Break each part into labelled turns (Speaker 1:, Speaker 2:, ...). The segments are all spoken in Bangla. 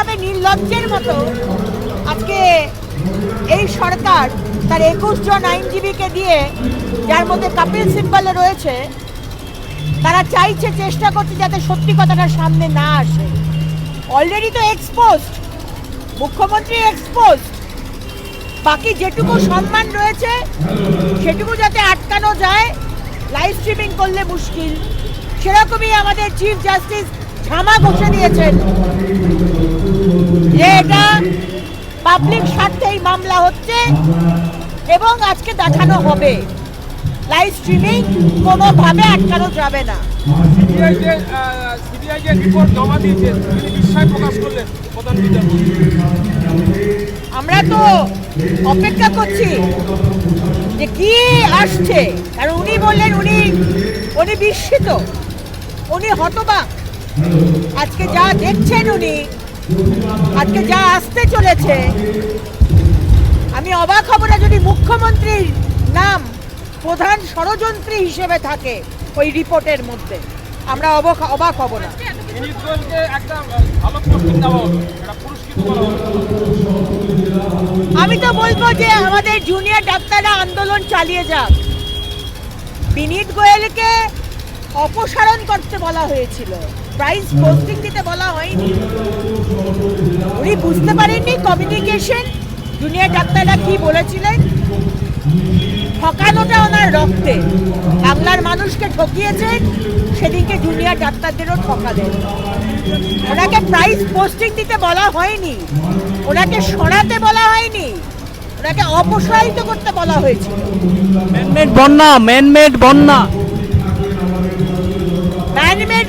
Speaker 1: কীভাবে নির্লজ্জের মতো। আজকে এই সরকার তার একুশ জন আইনজীবীকে দিয়ে, যার মধ্যে কাপিল সিম্বল রয়েছে, তারা চাইছে, চেষ্টা করছে যাতে সত্যি কথাটা সামনে না আসে। অলরেডি তো এক্সপোজড মুখ্যমন্ত্রী এক্সপোজড বাকি যেটুকু সম্মান রয়েছে, সেটুকু যাতে আটকানো যায় লাইভ স্ট্রিমিং করলে মুশকিল। সেরকমই আমাদের চিফ জাস্টিস ঝামা ঘষে দিয়েছেন। যে এটা পাবলিক স্বার্থেই মামলা হচ্ছে এবং আজকে দেখানো হবে। লাইভ স্ট্রিমিং কোনোভাবে আটকানো যাবে না। আমরা তো অপেক্ষা করছি যে কি আসছে। কারণ উনি বললেন উনি উনি বিস্মিত উনি হতবাক। আজকে যা দেখছেন উনি আজকে যা আসতে চলেছে আমি অবাক হব না যদি মুখ্যমন্ত্রীর নাম প্রধান ষড়যন্ত্রী হিসেবে থাকে ওই রিপোর্টের মধ্যে। আমরা অবাক অবাক হব না। আমি তো বলব যে আমাদের জুনিয়র ডাক্তাররা আন্দোলন চালিয়ে যাক। বিনীত গোয়েলকে অপসারণ করতে বলা হয়েছিল। প্রাইজ পোস্টিং দিতে বলা হয়নি। উনি বুঝতে পারেননি কমিউনিকেশন জুনিয়র ডাক্তাররা কি বলেছিলেন? ঠকানোটা ওনার রক্তে। বাংলার মানুষকে ঠকিয়েছেন সেদিনকে জুনিয়র ডাক্তারদেরও ঠকালেন ওনাকে প্রাইজ পোস্টিং দিতে বলা হয়নি। ওনাকে সরাতে বলা হয়নি। ওনাকে অপসারিত করতে বলা হয়েছিল
Speaker 2: ম্যানমেড বন্যা ম্যানমেড বন্যা।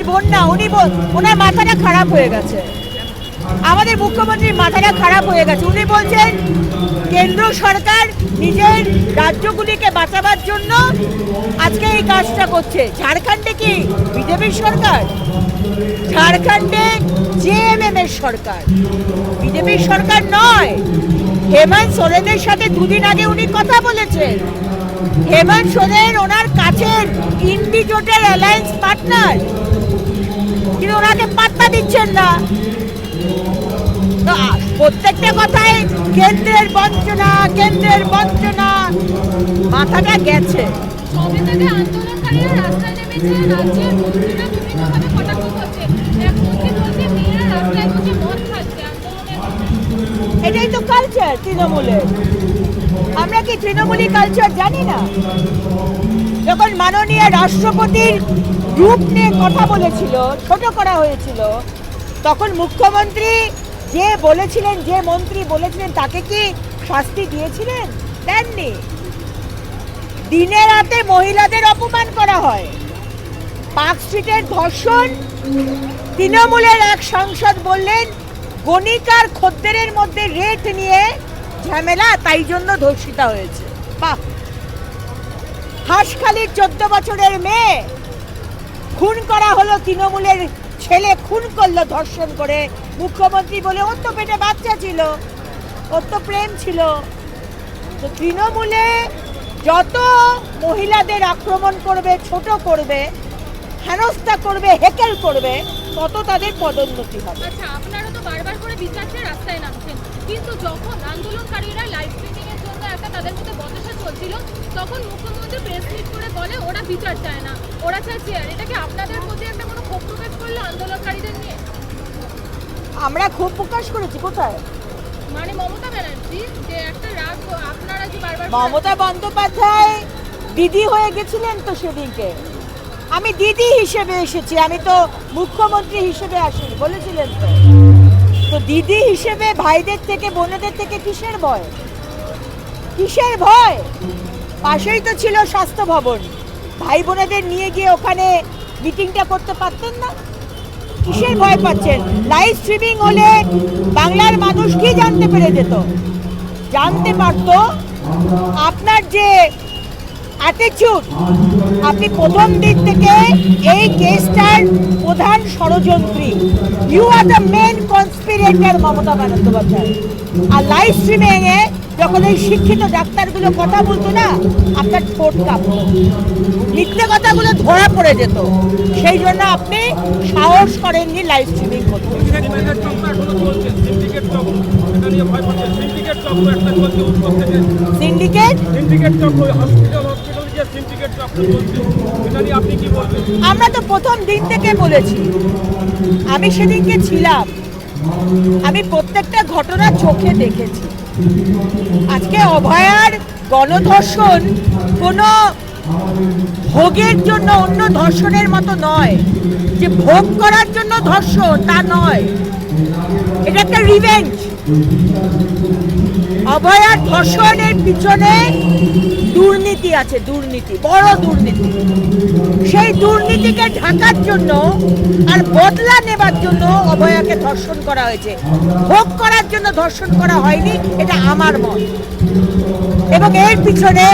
Speaker 1: ম্যানমেড না, উনি ওনার মাথাটা খারাপ হয়ে গেছে। আমাদের মুখ্যমন্ত্রীর মাথাটা খারাপ হয়ে গেছে। উনি বলছেন, কেন্দ্র সরকার নিজের রাজ্যগুলিকে বাঁচাবার জন্য আজকে এই কাজটা করছে। ঝাড়খণ্ডে কি বিজেপির সরকার? ঝাড়খণ্ডে জেএমএম এর সরকার। বিজেপির সরকার নয়। হেমন্ত সোরেনের সাথে দুদিন আগে উনি কথা বলেছেন। হেমন্ত সোরেন ওনার কাছের ইন্ডি জোটের অ্যালায়েন্স পার্টনার। কিন্তু ওনাকে পাত্তা দিচ্ছেন না। তো প্রত্যেকটা কথায় কেন্দ্রের বঞ্চনা কেন্দ্রের বঞ্চনা মাথাটা গেছে। এটাই তো কালচার তৃণমূলের। আমরা কি তৃণমূলী কালচার জানি না? যখন মাননীয় রাষ্ট্রপতির রূপ নিয়ে কথা বলেছিল, ছোট করা হয়েছিল। তখন মুখ্যমন্ত্রী যে বলেছিলেন, যে মন্ত্রী বলেছিলেন, তাকে কি শাস্তি দিয়েছিলেন? দেননি। দিনে রাতে মহিলাদের অপমান করা হয়। পার্ক স্ট্রিটের ধর্ষণ, তৃণমূলের এক সাংসদ বললেন গণিকার খদ্দেরের মধ্যে রেট নিয়ে ঝামেলা, তাই জন্য ধর্ষিতা হয়েছে। বাহ! হাঁসখালির চোদ্দ বছরের মেয়ে খুন করা হলো তৃণমূলের ছেলে, খুন করল ধর্ষণ করে। মুখ্যমন্ত্রী বলে, ওর তো পেটে বাচ্চা ছিল, ওর তো প্রেম ছিল। তো তৃণমূলে যত মহিলাদের আক্রমণ করবে, ছোট করবে, হেনস্থা করবে, হেকেল করবে, তত তাদের পদোন্নতি হবে।
Speaker 3: আচ্ছা আপনারা তো বারবার করে বিচার চেয়ে রাস্তায় নামছেন। কিন্তু যখন আন্দোলনকারীরা লাইভ স্ট্রিমিং একটা তাদের মধ্যে বচসা চলছিল। তখন মুখ্যমন্ত্রী প্রেস মিট করে বলে ওরা বিচার চায় না। ওরা চায় চেয়ার আপনাদের প্রতি একটা কোনো ক্ষোভ প্রকাশ করল আন্দোলনকারীদের নিয়ে?
Speaker 1: আমরা খুব প্রকাশ করেছি কোথায়?
Speaker 3: মানে মমতা ব্যানার্জি যে একটা রাগ আপনারা যে বারবার
Speaker 1: মমতা বন্দ্যোপাধ্যায় দিদি হয়ে গেছিলেন তো সেদিনকে। আমি দিদি হিসেবে এসেছি আমি তো মুখ্যমন্ত্রী হিসেবে আসিনি বলেছিলেন তো। তো দিদি হিসেবে ভাইদের থেকে বোনেদের থেকে কিসের ভয়? কিসের ভয়? পাশেই তো ছিল স্বাস্থ্য ভবন। ভাই বোনেদের নিয়ে গিয়ে ওখানে মিটিংটা করতে পারতেন না? কিসের ভয় পাচ্ছেন? লাইভ স্ট্রিমিং হলে বাংলার মানুষ কি জানতে পেরে যেত? জানতে পারতো আপনার যে অ্যাটিচিউড আপনি প্রথম দিক থেকে এই কেসটার প্রধান ষড়যন্ত্রী। You are the main conspirator Mamata Bandyopadhyay. R live streaming এ যখন এই শিক্ষিত ডাক্তারগুলো কথা বলতো না আপনার ঠোঁট কাঁপতো। মিথ্যে কথাগুলো ধরা পড়ে যেত। সেই জন্য আপনি সাহস করেননি লাইভ স্ট্রিমিং করতে।
Speaker 4: সিন্ডিকেট
Speaker 1: আমরা তো প্রথম দিন থেকে বলেছি। আমি সেদিনকে ছিলাম। আমি প্রত্যেকটা ঘটনা চোখে দেখেছি। আজকে অভয়ার গণধর্ষণ কোনো ভোগের জন্য অন্য ধর্ষণের মতো নয়। যে ভোগ করার জন্য ধর্ষণ, তা নয়। এটা একটা রিভেঞ্জ অভয়ার ধর্ষণের পিছনে দুর্নীতি আছে, দুর্নীতি, বড় দুর্নীতি। সেই দুর্নীতিকে ঢাকার জন্য আর বদলা নেবার জন্য অভয়াকে ধর্ষণ করা হয়েছে। ভোগ করার জন্য ধর্ষণ করা হয়নি, এটা আমার মত। এবং এর পিছনে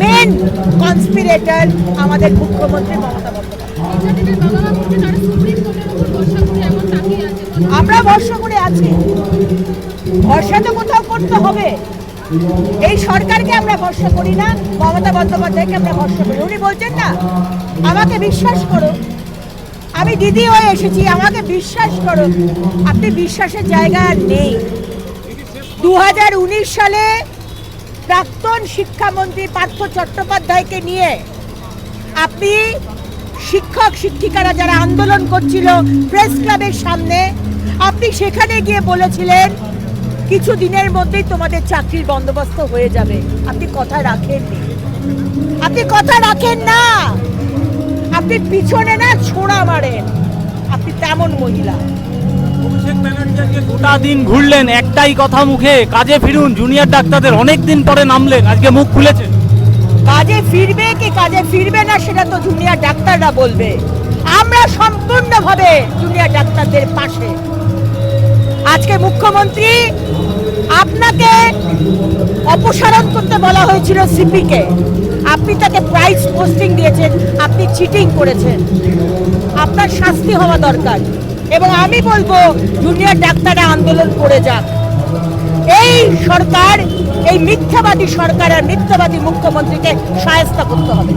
Speaker 1: মেন কনস্পিরেটর আমাদের মুখ্যমন্ত্রী মমতা বন্দ্যোপাধ্যায়। আমরা ভরসা করে আছি। ভরসা তো কোথাও করতে হবে। এই সরকারকে আমরা ভরসা করি না, মমতা বন্দ্যোপাধ্যায়কে আমরা ভরসা করি উনি বলছেন না, আমাকে বিশ্বাস করো। আমি দিদি হয়ে এসেছি, আমাকে বিশ্বাস করো। আপনি বিশ্বাসের জায়গা আর নেই। দু হাজার উনিশ সালে প্রাক্তন শিক্ষামন্ত্রী পার্থ চট্টোপাধ্যায়কে নিয়ে আপনি শিক্ষক, শিক্ষিকারা যারা আন্দোলন করছিল, প্রেস ক্লাবের সামনে, আপনি সেখানে গিয়ে বলেছিলেন কিছু দিনের মধ্যেই তোমাদের চাকরির বন্দোবস্ত হয়ে যাবে। আপনি কথা রাখেননি আপনি কথা রাখেন না। আপনি পিছনে না ছোড়া মারেন। আপনি তেমন মহিলা।
Speaker 2: অভিষেক ব্যানার্জি গোটা দিন ঘুরলেন একটাই কথা মুখে কাজে ফিরুন জুনিয়র ডাক্তারদের অনেক দিন পরে নামলেন আজকে মুখ খুলেছে।
Speaker 1: কাজে ফিরবে কি কাজে ফিরবে না সেটা তো জুনিয়র ডাক্তাররা বলবে। আমরা সম্পূর্ণভাবে জুনিয়র ডাক্তারদের পাশে। আজকে মুখ্যমন্ত্রী আপনাকে অপসারণ করতে বলা হয়েছিল সিপিকে। আপনি তাকে প্রাইস পোস্টিং দিয়েছেন, আপনি চিটিং করেছেন। আপনার শাস্তি হওয়া দরকার। এবং আমি বলব জুনিয়র ডাক্তাররা আন্দোলন করে যাক। এই সরকার, এই মিথ্যাবাদী সরকার আর মিথ্যাবাদী মুখ্যমন্ত্রীকে সায়স্তা করতে হবে।